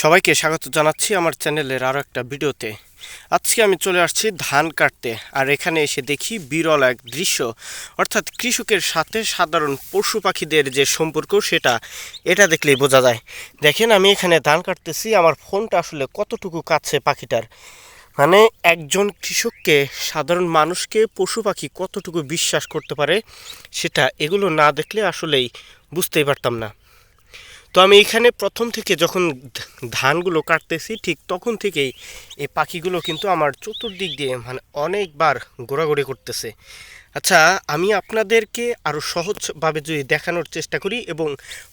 সবাইকে স্বাগত জানাচ্ছি আমার চ্যানেলের আরও একটা ভিডিওতে। আজকে আমি চলে আসছি ধান কাটতে, আর এখানে এসে দেখি বিরল এক দৃশ্য। অর্থাৎ কৃষকের সাথে সাধারণ পশু পাখিদের যে সম্পর্ক সেটা, এটা দেখলেই বোঝা যায়। দেখেন, আমি এখানে ধান কাটতেছি, আমার ফোনটা আসলে কতটুকু কাছে পাখিটার? মানে একজন কৃষককে, সাধারণ মানুষকে পশু পাখি কতটুকু বিশ্বাস করতে পারে, সেটা এগুলো না দেখলে আসলেই বুঝতেই পারতাম না। তো আমি এখানে প্রথম থেকে যখন ধানগুলো কাটতেছি, ঠিক তখন থেকেই এই পাখিগুলো কিন্তু আমার চতুর্দিক দিয়ে মানে অনেকবার ঘোরাঘুরি করতেছে। আচ্ছা আমি আপনাদেরকে আরও সহজভাবে যদি দেখানোর চেষ্টা করি এবং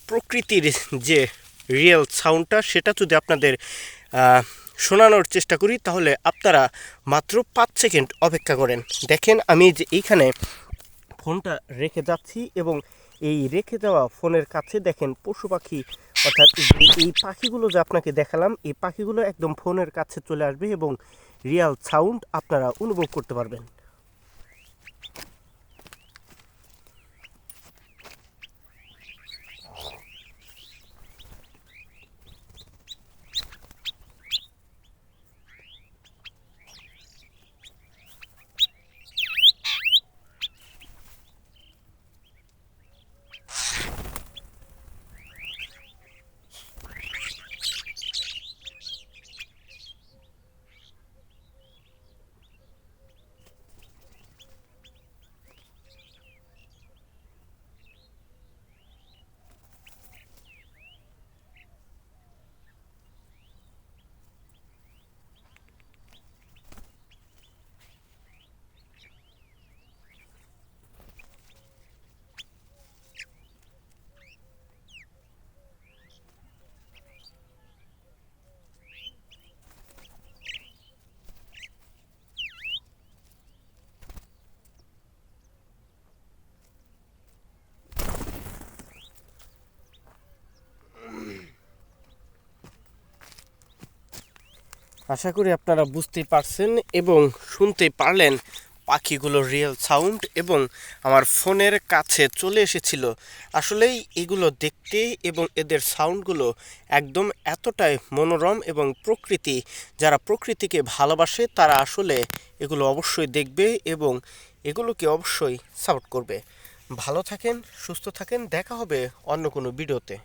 প্রকৃতির যে রিয়েল সাউন্ডটা সেটা যদি আপনাদের শোনানোর চেষ্টা করি, তাহলে আপনারা মাত্র পাঁচ সেকেন্ড অপেক্ষা করেন। দেখেন, আমি যে এইখানে ফোনটা রেখে যাচ্ছি এবং এই রেখে দেওয়া ফোনের কাছে দেখেন পশু পাখি, অর্থাৎ এই- পাখিগুলো যে আপনাকে দেখালাম, এই পাখিগুলো একদম ফোনের কাছে চলে আসবে এবং রিয়াল সাউন্ড আপনারা অনুভব করতে পারবেন। আশা করি আপনারা বুঝতেই পারছেন এবং শুনতে পারলেন পাখিগুলোর রিয়েল সাউন্ড এবং আমার ফোনের কাছে চলে এসেছিল। আসলেই এগুলো দেখতে এবং এদের সাউন্ডগুলো একদম এতটাই মনোরম এবং প্রকৃতি, যারা প্রকৃতিকে ভালোবাসে তারা আসলে এগুলো অবশ্যই দেখবে এবং এগুলোকে অবশ্যই সাপোর্ট করবে। ভালো থাকেন, সুস্থ থাকেন, দেখা হবে অন্য কোনো ভিডিওতে